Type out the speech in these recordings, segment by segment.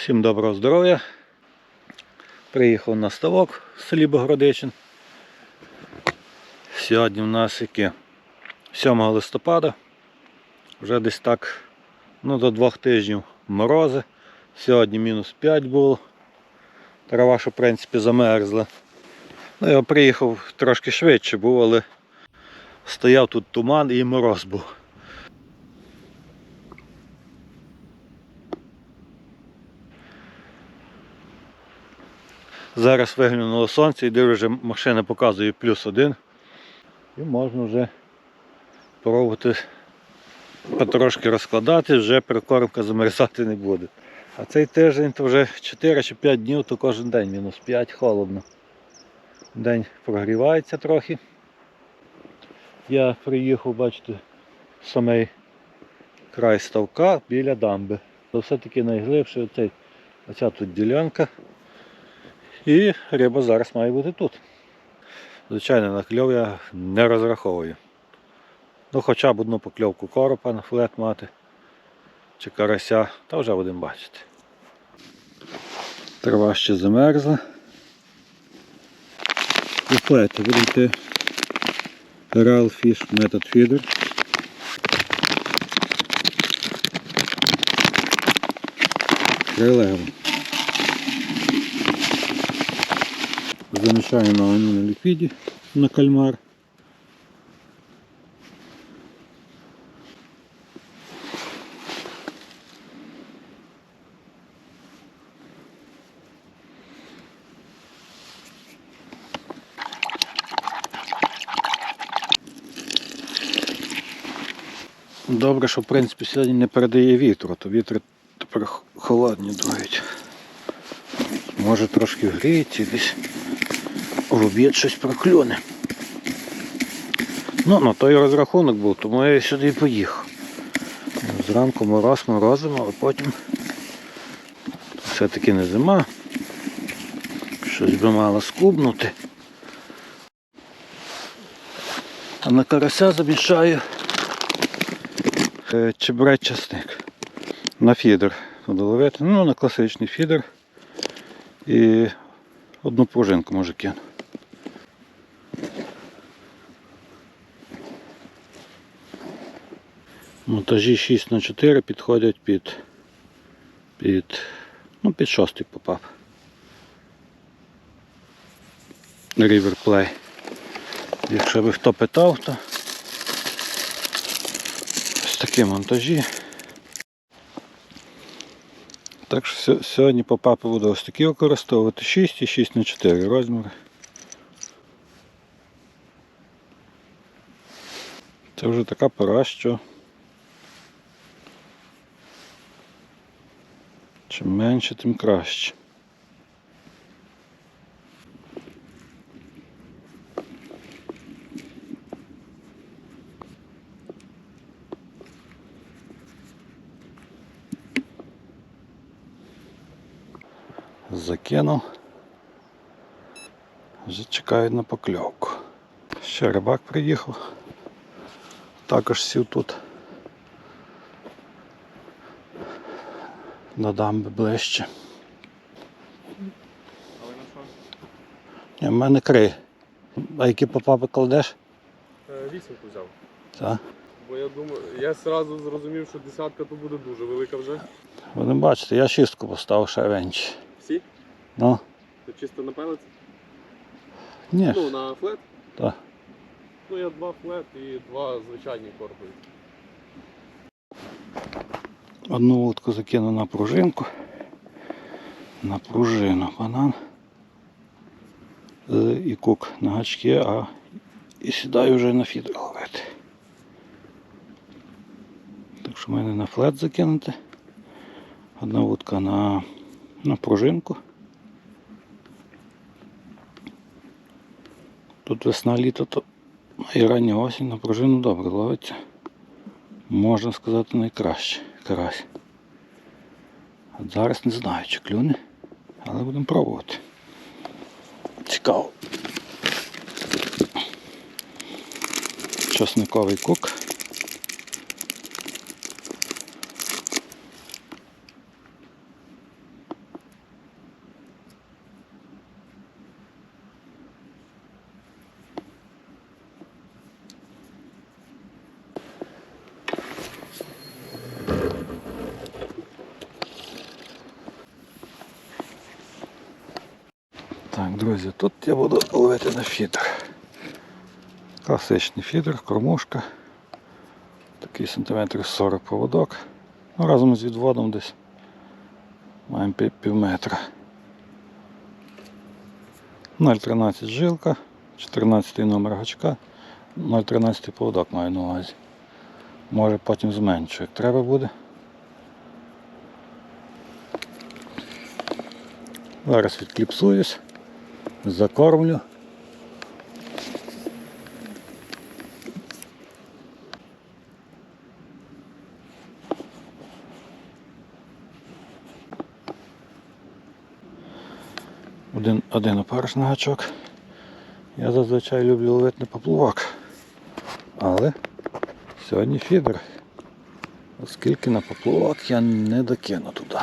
Всім доброго здоров'я. Приїхав на ставок в селі Богородичин. Сьогодні в нас яке 7 листопада. Вже десь так ну, до двох тижнів морози. Сьогодні мінус 5 було. Трава, що в принципі замерзла. Ну, я приїхав трошки швидше був, але стояв тут туман і мороз був. Зараз виглянуло сонце і дивлюсь, вже машина показує плюс один. І можна вже пробувати потрошки розкладати, вже прикормка замерзати не буде. А цей тиждень то вже 4 чи 5 днів, то кожен день мінус 5 холодно. День прогрівається трохи. Я приїхав, бачите, самий край ставка біля дамби. Все-таки найглибше оця тут ділянка. І риба зараз має бути тут. Звичайно, на кльов я не розраховую. Ну хоча б одну покльовку коропа на флет мати чи карася, та вже будемо бачити. Трава ще замерзла. І флети буде йти Real Fish Method Feeder. Крилево. Замішаю на ліквіді на кальмар. Добре, що в принципі сьогодні не передає вітру, то вітри тепер холодні дують. Може трошки гріється десь в обід щось проклюне. Ну, на той розрахунок був, тому я сюди і поїхав. Зранку мороз морозимо, але потім все-таки не зима. Щось би мало скубнути. А на карася замішаю е, чебрець часник. На фідер ловити. Ну, на класичний фідер. І одну пружинку може кину. Монтажі 6 на 4 підходять під, під, ну, під шостий попав. River Play. Якщо би хто питав, то ось такі монтажі. Так що сьогодні попапи буду ось такі використовувати 6 і 6 на 4 розміри. Це вже така пора, що чим менше, тим краще. Закинув. Вже чекають на покльовку. Ще рибак приїхав. Також сів тут. До дамби ближче. Ні, в мене крий. А які попапи кладеш? Е, Вісімку взяв. Так. Бо я думаю, я одразу зрозумів, що десятка то буде дуже велика вже. Будемо бачити, я шістку поставив ще менше. Всі? Ну, Це чисто на пелець? ні. Ну, на флет? Так. Ну, я два флет і два звичайні корпуси. Одну вудку закину на пружинку. На пружину банан. Е, І кук на гачки, а і сідаю вже на фідер ловити. Так що в мене на флет закинути. Одна вудка на, на пружинку. Тут весна літо, то і рання осінь на пружину добре ловиться. Можна сказати найкраще карась. От зараз не знаю, чи клюне, але будемо пробувати. Цікаво. Часниковий кук. Так, друзі, тут я буду ловити на фідер. Класичний фідер, кормушка. Такий сантиметрів 40 поводок. Ну, разом з відводом десь маємо пів, метра. 0,13 жилка, 14 номер гачка, 0,13 поводок маю на увазі. Може потім зменшу, як треба буде. Зараз відкліпсуюсь, закормлю. Один, один опариш на гачок. Я зазвичай люблю ловити на поплавок. Але сьогодні фідер. Оскільки на поплавок я не докину туди.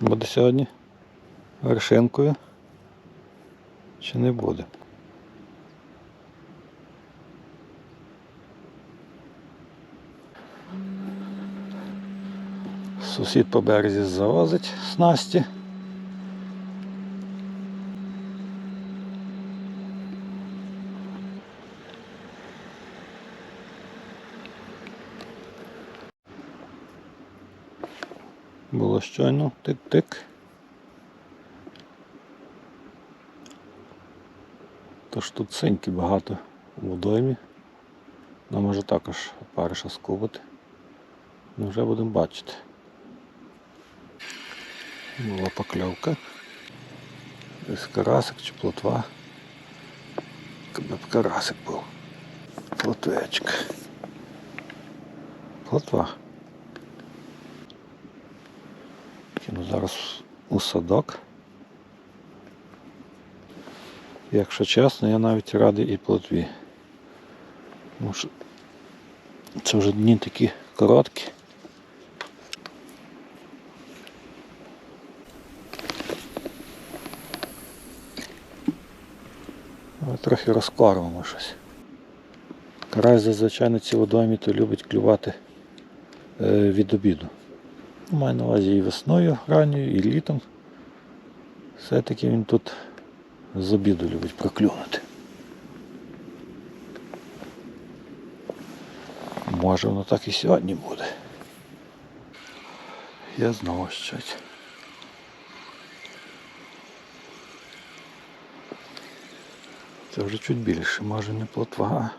Буде сьогодні вершинкою чи не буде? Сусід по березі завозить снасті. Було щойно тик-тик. Тож тут синьки багато у водоймі. Нам може також париша скубати. Ну вже будемо бачити. Була покльовка. Десь карасик чи плотва. Якби б карасик був. Плотвечка. Плотва. Кину зараз у садок. Якщо чесно, я навіть радий і плотві. Тому що це вже дні такі короткі. Але трохи розкормимо щось. Карась зазвичай на цій водоймі то любить клювати е, від обіду. Маю на увазі і весною ранньою, і літом. Все-таки він тут з обіду любить проклюнути. Може воно так і сьогодні буде. Я знову щось. Це вже чуть більше, може не плотва,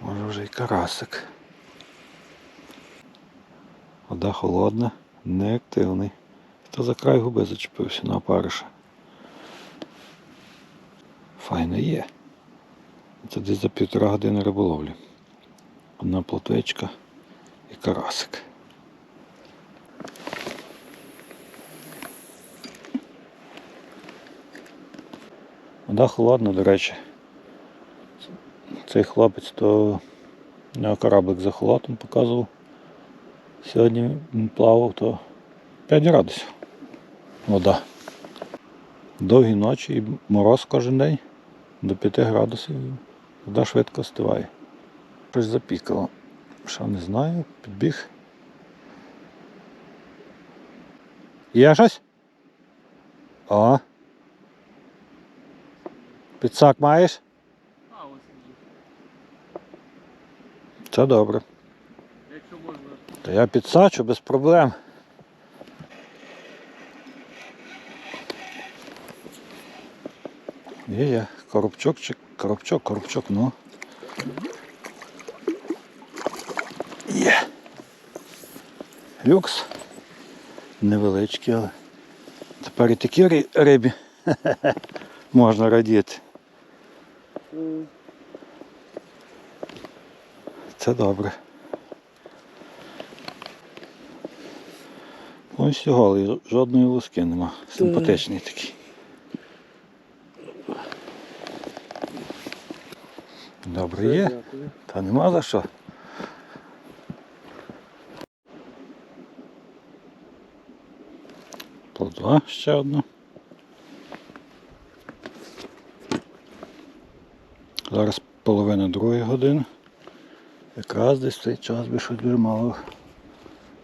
може вже і карасик. Вода холодна, неактивний. Та за край губи зачепився на опариша. Файно є. Це десь за півтора години риболовлі. Одна плотвичка і карасик. Вода холодна, до речі. Цей хлопець то у нього кораблик за холодом показував. Сьогодні плавав то 5 градусів. Вода. Довгі ночі і мороз кожен день до 5 градусів. Вода швидко стиває. Щось запікало. Що не знаю, підбіг. Є щось? О. Підсак маєш? А, ось вже. Це добре. Та я підсачу без проблем. Є, є. Коробчок чи коробчок, коробчок, ну. Є. Люкс. Невеличкий, але тепер і такі ри- рибі можна радіти. Це добре. Ну і всього, але жодної луски нема. Симпатичний такий. Добре є. Та нема за що. Плодва ще одна. Зараз половина другої години. Якраз десь цей час би щось мало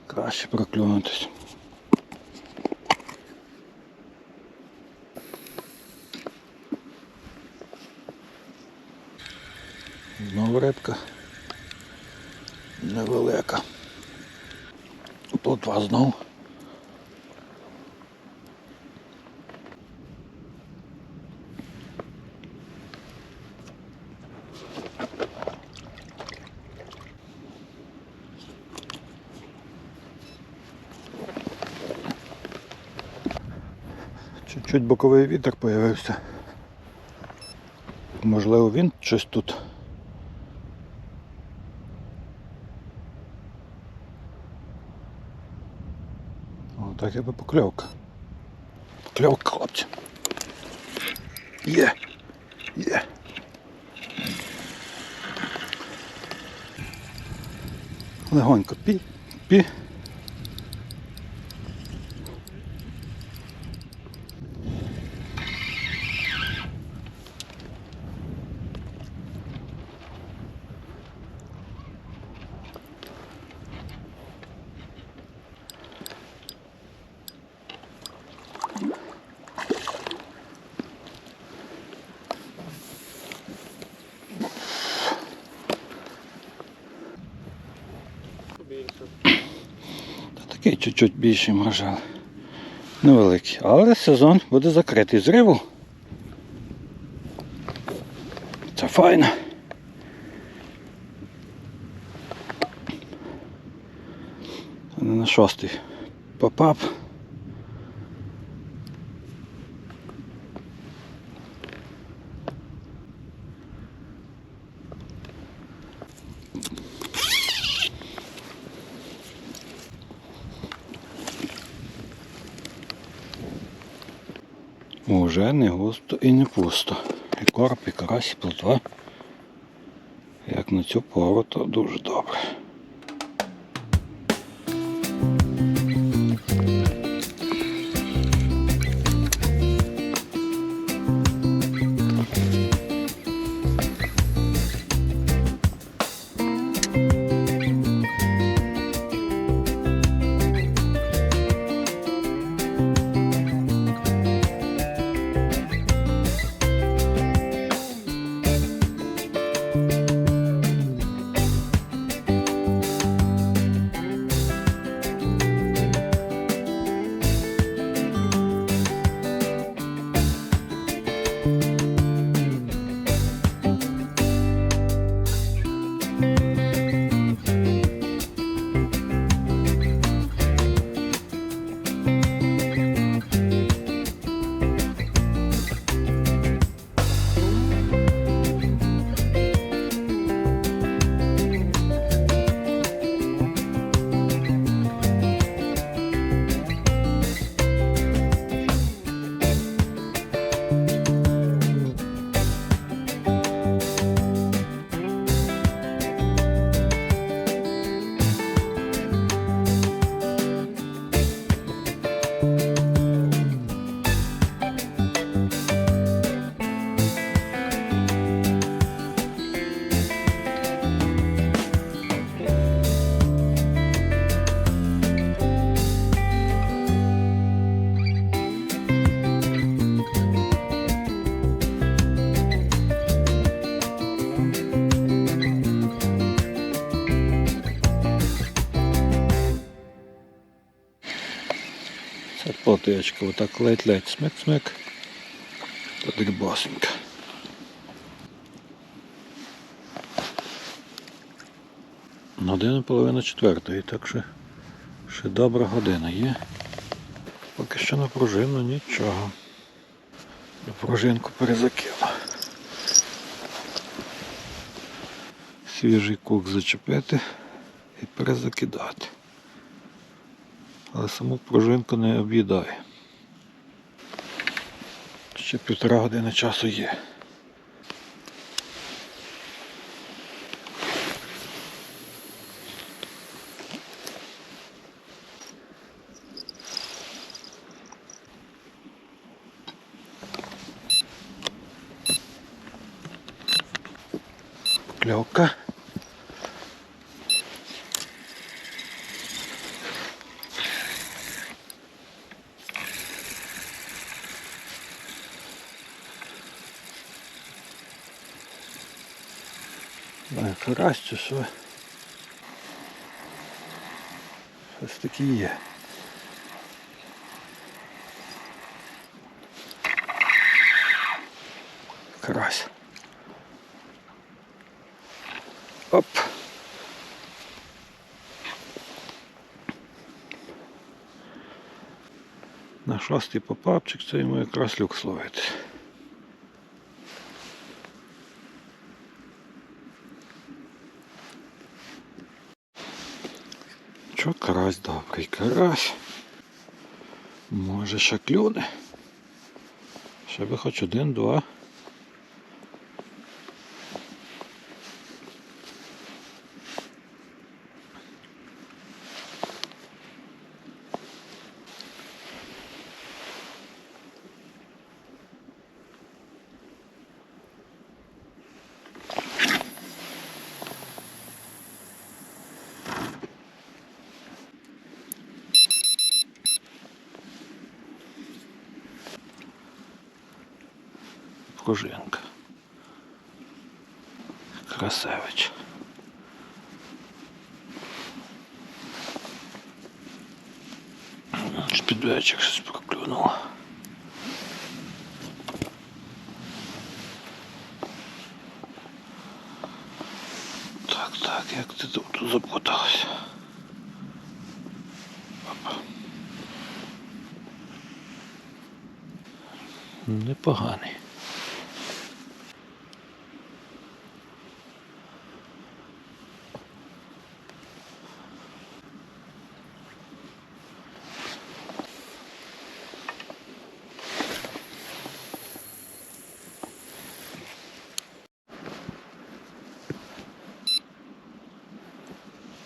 краще проклюнутися. Рибка. Невелика. Плотва знов. Чуть-чуть боковий вітер появився. Можливо, він щось тут. Так я би покльовка. Покльовка, хлопці. Є. Є. Легонько пі, пі. Такий чуть-чуть більший можел. Невеликий. Але сезон буде закритий зриву. Це файно. На шостий. Попап. Уже не густо і не пусто. І корп, і карась, і плотва. Як на цю пору, то дуже добре. Плоточка, отак ледь-ледь смик-смик. Та дрібосенька. Година половина четвертої, так що ще добра година є. Поки що на пружину нічого. На пружинку перезакила. Свіжий кук зачепити і перезакидати. Але саму пружинку не об'їдає. Ще півтора години часу є. Покльовка. Не карась чи що? Щось таке є. Карась. Оп. На шостий попапчик це йому якраз люк словити. Що карась добрий карась. Може ще клюне. Ще би хоч один-два. Пружинка. Красавич. Шпідвечик щось проклюнув. Так, так, як ти тут, запуталась? Непоганий.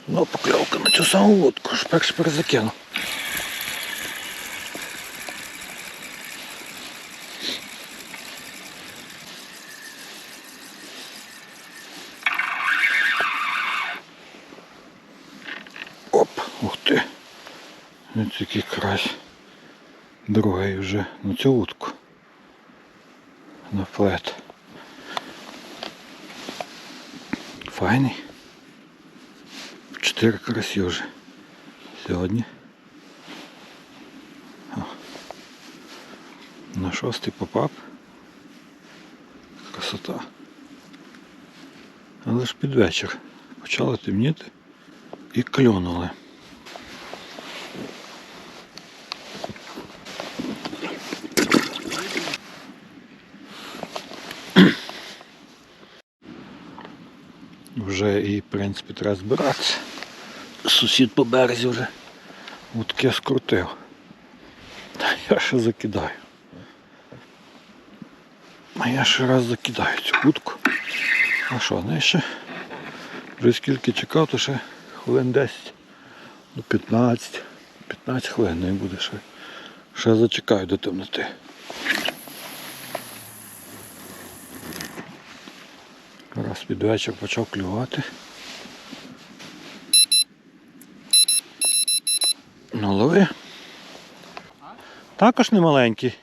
Ну, покльовка на цю саму лодку, ж перш перезакину. Оп, ух ти. Ось який крась. Другий вже на цю утку. На флет. Файний. Чотири карасі вже сьогодні. О. На шостий попап. Красота. Але ж під вечір. Почало темніти і клюнули. Вже і, в принципі, треба збиратися. Сусід по березі вже утки скрутив. Та я ще закидаю. А я ще раз закидаю цю утку. А що, не ще? Вже скільки чекав, то ще хвилин 10 до 15. 15 хвилин не буде ще. Ще зачекаю до темноти. Раз під вечір почав клювати. Лови. Також не маленький.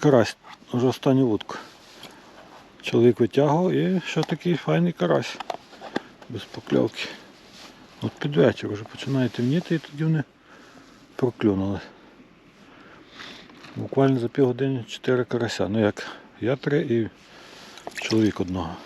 Карась, вже останню вудку. Чоловік витягував і що такий файний карась. Без покльовки. От під вечір вже починає темніти і тоді вони проклюнули. Буквально за півгодини 4 карася. Ну як я три і чоловік одного.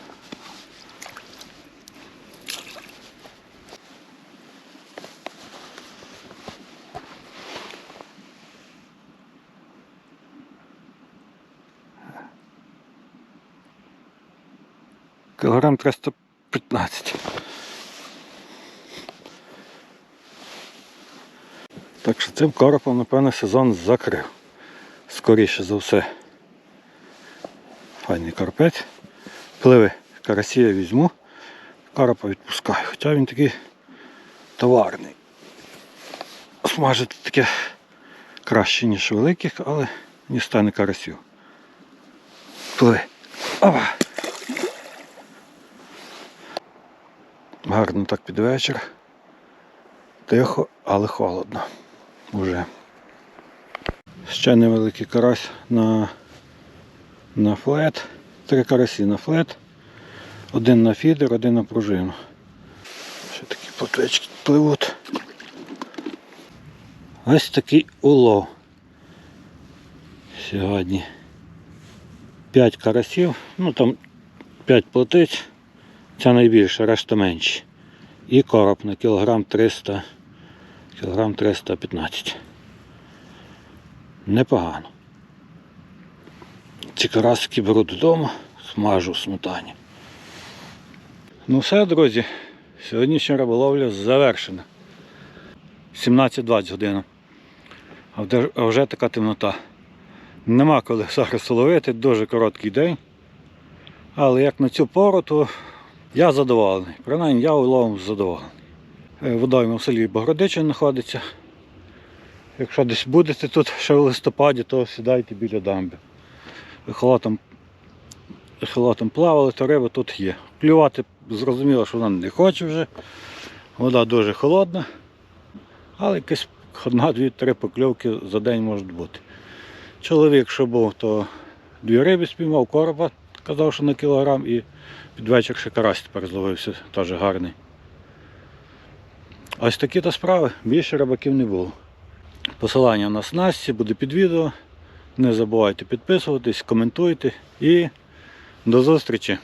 Кілограм 315. Так що цим коропом, напевно, сезон закрив. Скоріше за все. Файний карпець. Пливи карасі я візьму, коропа відпускаю. Хоча він такий товарний. Смажити таке краще, ніж великих, але не стане карасів. Пливи. Опа! Гарно так під вечір. Тихо, але холодно. Уже. Ще невеликий карась на, на флет. Три карасі на флет. Один на фідер, один на пружину. Ще такі плотвечки пливуть. Ось такий улов. Сьогодні. 5 карасів, ну там 5 плотиць. Ця найбільша, решта менші. І короб на кілограм 300, кілограм 315. Непогано. Ці карасики беру додому, смажу в сметані. Ну все, друзі. Сьогоднішня риболовля завершена. 17-20 година. А вже- А вже така темнота. Нема коли зараз ловити, дуже короткий день. Але як на цю пору, то я задоволений. Принаймні я уловом задоволений. Е, Водойма в селі Богородича знаходиться. Якщо десь будете тут ще в листопаді, то сідайте біля дамби. Ехолотом, ехолотом плавали, то риба тут є. Клювати зрозуміло, що вона не хоче вже. Вода дуже холодна, але якась одна, дві, три покльовки за день можуть бути. Чоловік, що був, то дві риби спіймав, короба, казав, що на кілограм, і під вечір ще карась тепер зловився, теж гарний. Ось такі то справи, більше рибаків не було. Посилання на снасті буде під відео. Не забувайте підписуватись, коментуйте і до зустрічі!